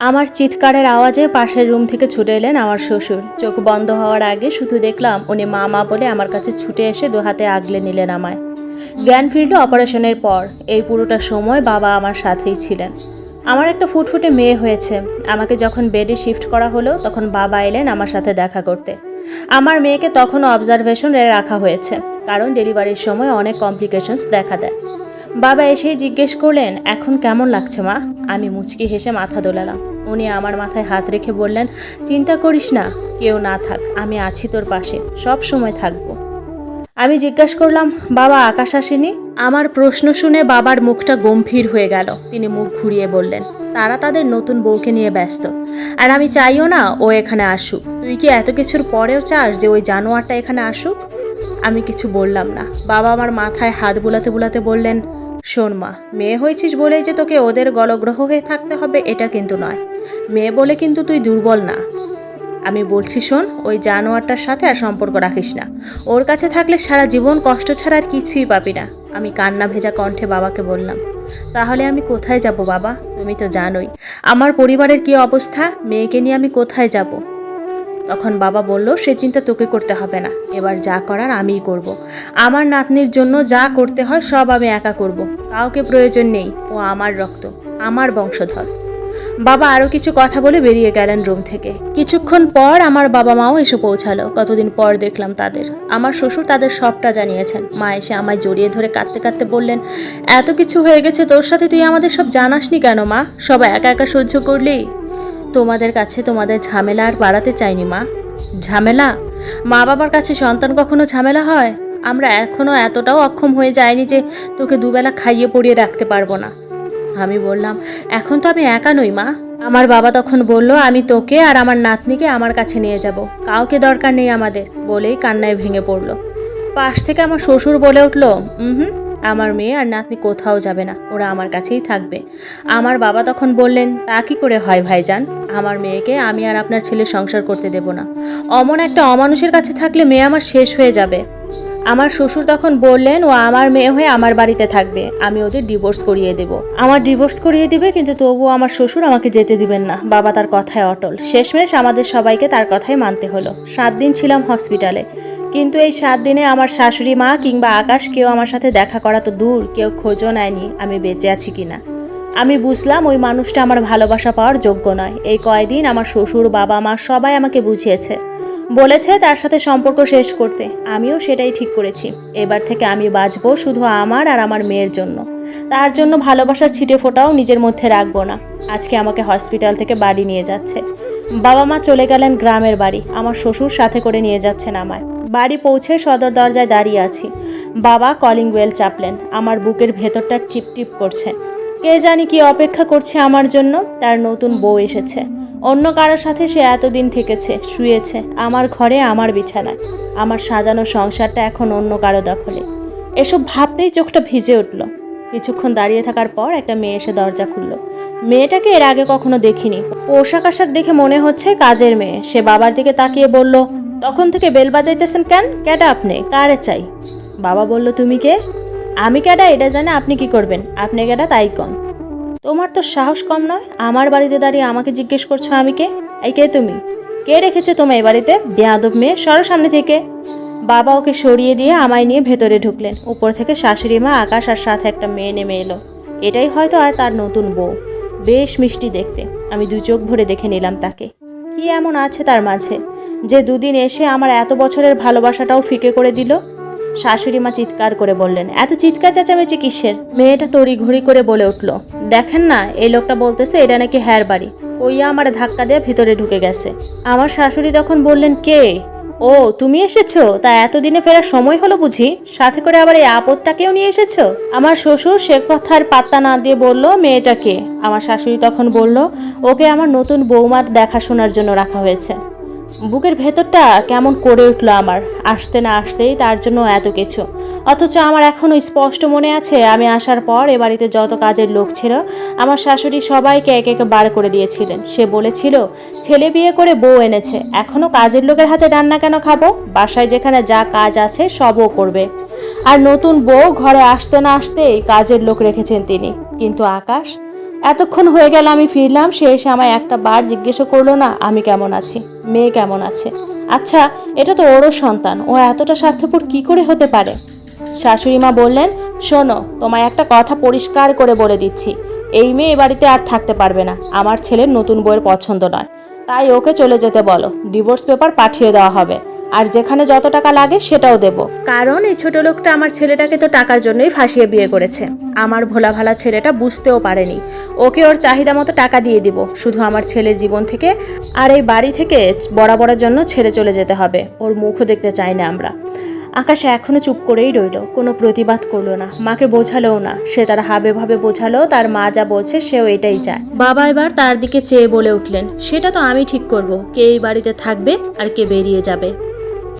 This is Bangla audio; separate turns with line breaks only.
আমার চিৎকারের আওয়াজে পাশের রুম থেকে ছুটে এলেন আমার শ্বশুর। চোখ বন্ধ হওয়ার আগে শুধু দেখলাম উনি মা মা বলে আমার কাছে ছুটে এসে দু হাতে আগলে নিলেন আমায়। জ্ঞান ফিরল অপারেশনের পর। এই পুরোটা সময় বাবা আমার সাথেই ছিলেন। আমার একটা ফুটফুটে মেয়ে হয়েছে। আমাকে যখন বেডে শিফট করা হলো, তখন বাবা এলেন আমার সাথে দেখা করতে। আমার মেয়েকে তখনও অবজারভেশনে রাখা হয়েছে, কারণ ডেলিভারির সময় অনেক কমপ্লিকেশনস দেখা দেয়। বাবা এসেই জিজ্ঞেস করলেন, এখন কেমন লাগছে মা? আমি মুচকি হেসে মাথা দোলালাম। উনি আমার মাথায় হাত রেখে বললেন, চিন্তা করিস না, কেউ না থাক, আমি আছি তোর পাশে, সব সময় থাকব। আমি জিজ্ঞাসা করলাম, বাবা, আকাশ আসেনি? আমার প্রশ্ন শুনে বাবার মুখটা গম্ভীর হয়ে গেল। তিনি মুখ ঘুরিয়ে বললেন, তারা তাদের নতুন বউকে নিয়ে ব্যস্ত। আর আমি চাইও না ও এখানে আসুক। তুই কি এত কিছুর পরেও চাস যে ওই জানোয়ারটা এখানে আসুক? আমি কিছু বললাম না। বাবা আমার মাথায় হাত বোলাতে বোলাতে বললেন, শোন মা, মেয়ে হয়েছিস বলেই যে তোকে ওদের গলগ্রহ হয়ে থাকতে হবে, এটা কিন্তু নয়। মেয়ে বলে কিন্তু তুই দুর্বল না। আমি বলছি, শোন, ওই জানোয়ারটার সাথে আর সম্পর্ক রাখিস না। ওর কাছে থাকলে সারা জীবন কষ্ট ছাড়া আর কিছুই পাবি না। আমি কান্না ভেজা কণ্ঠে বাবাকে বললাম, তাহলে আমি কোথায় যাব বাবা? তুমি তো জানোই। আমার পরিবারের কি অবস্থা? মেয়েকে নিয়ে আমি কোথায় যাব? তখন বাবা বলল, সে চিন্তা তোকে করতে হবে না। এবার যা করার আমিই করব। আমার নাতনির জন্য যা করতে হয় সব আমি একা করব। কাউকে প্রয়োজন নেই। ও আমার রক্ত, আমার বংশধর। বাবা আরও কিছু কথা বলে বেরিয়ে গেলেন রুম থেকে। কিছুক্ষণ পর আমার বাবা মাও এসে পৌঁছালো। কতদিন পর দেখলাম তাদের। আমার শ্বশুর তাদের সবটা জানিয়েছেন। মা এসে আমায় জড়িয়ে ধরে কাঁদতে কাঁদতে বললেন, এত কিছু হয়ে গেছে তোর সাথে, তুই আমাদের সব জানাসনি কেন মা? সব একা একা সহ্য করলি? তোমাদের কাছে তোমাদের ঝামেলা আর বাড়াতে চাইনি, মা। ঝামেলা? মা বাবার কাছে সন্তান কখনো ঝামেলা হয়? আমরা এখনও এতটাও অক্ষম হয়ে যায়নি যে তোকে দুবেলা খাইয়ে পড়িয়ে রাখতে পারব না। আমি বললাম, এখন তো আমি একা নই, মা। আমার বাবা তখন বলল, আমি তোকে আর আমার নাতনিকে আমার কাছে নিয়ে যাব। কাউকে দরকার নেই আমাদের, বলেই কান্নায় ভেঙে পড়ল। পাশ থেকে আমার শ্বশুর বলে উঠল হুম আমার মেয়ে আর নাতনি কোথাও যাবে না, ওরা আমার কাছেই থাকবে। আমার বাবা তখন বললেন, তা কি করে হয় ভাইজান? আমার মেয়েকে আমি আর আপনার ছেলে সংসার করতে দেব না। অমন একটা অমানুষের কাছে থাকলে মেয়ে আমার শেষ হয়ে যাবে। আমার শ্বশুর তখন বললেন, ও আমার মেয়ে হয়ে আমার বাড়িতে থাকবে, আমি ওদের ডিভোর্স করিয়ে দেব। আমার ডিভোর্স করিয়ে দিবে, কিন্তু তবুও আমার শ্বশুর আমাকে যেতে দিবেন না। বাবা তার কথায় অটল। শেষমেশ আমাদের সবাইকে তার কথাই মানতে হলো। সাত দিন ছিলাম হসপিটালে কিন্তু এই সাত দিনে আমার শাশুড়ি মা কিংবা আকাশ কেউ আমার সাথে দেখা করা তো দূর, কেউ খোঁজও নেয়নি আমি বেঁচে আছি কিনা। আমি বুঝলাম ওই মানুষটা আমার ভালোবাসা পাওয়ার যোগ্য নয়। এই কয়দিন আমার শ্বশুর, বাবা, মা সবাই আমাকে বুঝিয়েছে। বলেছে তার সাথে সম্পর্ক শেষ করতে। আমিও সেটাই ঠিক করেছি। এবার থেকে আমি বাঁচবো শুধু আমার আর আমার মেয়ের জন্য। তার জন্য ভালোবাসার ছিটে ফোটাও নিজের মধ্যে রাখব না। আজকে আমাকে হসপিটাল থেকে বাড়ি নিয়ে যাচ্ছে। বাবা মা চলে গেলেন গ্রামের বাড়ি। আমার শ্বশুর সাথে করে নিয়ে যাচ্ছেন আমায়। বাড়ি পৌঁছে সদর দরজায় দাঁড়িয়ে আছি। বাবা কলিং বেল চাপলেন। আমার বুকের ভেতরটা টিপ টিপ করছে। কে জানি কি অপেক্ষা করছে আমার জন্য, তার নতুন বউ এসেছে। অন্য কারোর সাথে সে এতদিন থেকেছে, শুয়েছে, আমার ঘরে আমার বিছানায়। আমার সাজানো সংসারটা এখন অন্য কারও দখলে। এসব ভাবতেই চোখটা ভিজে উঠল। কিছুক্ষণ দাঁড়িয়ে থাকার পর একটা মেয়ে এসে দরজা খুলল। মেয়েটাকে এর আগে কখনো দেখিনি। পোশাক আশাক দেখে মনে হচ্ছে কাজের মেয়ে। সে বাবার দিকে তাকিয়ে বলল তখন থেকে বেল বাজাইতেছেন কেন? কেডা আপনি? কারে চাই? বাবা বলল, তুমি কে? আমি কেডা? এটা জানে আপনি কি করবেন? আপনি কেডা? তাই কন। তোমার তো সাহস কম নয়? আমার বাড়িতে দাঁড়িয়ে আমাকে জিজ্ঞেস করছ আমি কে? এই কে তুমি? কে রেখেছে এই বাড়িতে? বেয়াদব মেয়ে, সরো সামনে থেকে। বাবা ওকে সরিয়ে দিয়ে আমায় নিয়ে ভেতরে ঢুকলেন। উপর থেকে শাশুড়ি মা, আকাশ আর সাথে একটা মেয়ে নেমে এলো। এটাই হয়তো আর তার নতুন বউ। বেশ মিষ্টি দেখতে। আমি দু চোখ ভরে দেখে নিলাম তাকে। কি এমন আছে তার মাঝে? যে দুদিন এসে আমার এত বছরের ভালোবাসাটাও ফিকে করে দিল? শাশুড়ি মা চিৎকার করে বললেন, এত চিৎকার চেঁচামেচি কিসের? মেয়েটা তড়ি ঘড়ি করে বলে উঠল, দেখেন না, এই লোকটা বলতেছে এটা নাকি হ্যার বাড়ি। ওইয়া আমার ধাক্কা দিয়ে ভিতরে ঢুকে গেছে। আমার শাশুড়ি তখন বললেন, কে? ও, তুমি এসেছ? তা এতদিনে ফেরার সময় হলো বুঝি। সাথে করে আবার এই আপদটাকেও নিয়ে এসেছ? আমার শ্বশুর সে কথার পাত্তা না দিয়ে বলল মেয়েটাকে। আমার শাশুড়ি তখন বলল, ওকে আমার নতুন বৌমার দেখাশোনার জন্য রাখা হয়েছে। বুকের ভেতরটা কেমন করে উঠল আমার। আসতে না আসতেই তার জন্য এত কিছু। অথচ আমার এখনও স্পষ্ট মনে আছে, আমি আসার পর এ বাড়িতে যত কাজের লোক ছিল, আমার শাশুড়ি সবাইকে এক এক বার করে দিয়েছিলেন। সে বলেছিল, ছেলে বিয়ে করে বউ এনেছে এখনও কাজের লোকের হাতে রান্না কেন খাব? বাসায় যেখানে যা কাজ আছে সবও করবে। আর নতুন বউ ঘরে আসতে না আসতেই কাজের লোক রেখেছেন তিনি। কিন্তু আকাশ, এতক্ষণ হয়ে গেল আমি ফিরলাম, সে এসে আমায় একটা বার জিজ্ঞেসও করল না, আমি কেমন আছি? মেয়ে কেমন আছে? আচ্ছা এটা তো ওরও সন্তান, ও এতটা স্বার্থপর কি করে হতে পারে? শাশুড়ি মা বললেন, শোনো, তোমায় একটা কথা পরিষ্কার করে বলে দিচ্ছি। এই মেয়ে এ বাড়িতে আর থাকতে পারবে না। আমার ছেলের নতুন বইয়ের পছন্দ নয়। তাই ওকে চলে যেতে বলো। ডিভোর্স পেপার পাঠিয়ে দেওয়া হবে। আর যেখানে যত টাকা লাগে সেটাও দেব। কারণ এই ছোট লোকটা আমার ছেলেটাকে তো টাকার জন্যই ফাঁসিয়ে বিয়ে করেছে। আমার ভোলা ভালা ছেলেটা বুঝতেও পারেনি। ওকে ওর চাহিদা মতো টাকা দিয়ে দিব। শুধু আমার ছেলের জীবন থেকে আর এই বাড়ি থেকে বরাবরের জন্য ছেড়ে চলে যেতে হবে। ওর মুখও দেখতে চাই না আমরা। আকাশ এখনও চুপ করেই রইল, কোনো প্রতিবাদ করল না। মাকে বোঝালেও না, সে তার হাবে ভাবে বোঝালো, তার মা যা বলছে সেও এটাই চায়। বাবা এবার তার দিকে চেয়ে বলে উঠলেন, সেটা তো আমি ঠিক করব, কে এই বাড়িতে থাকবে আর কে বেরিয়ে যাবে?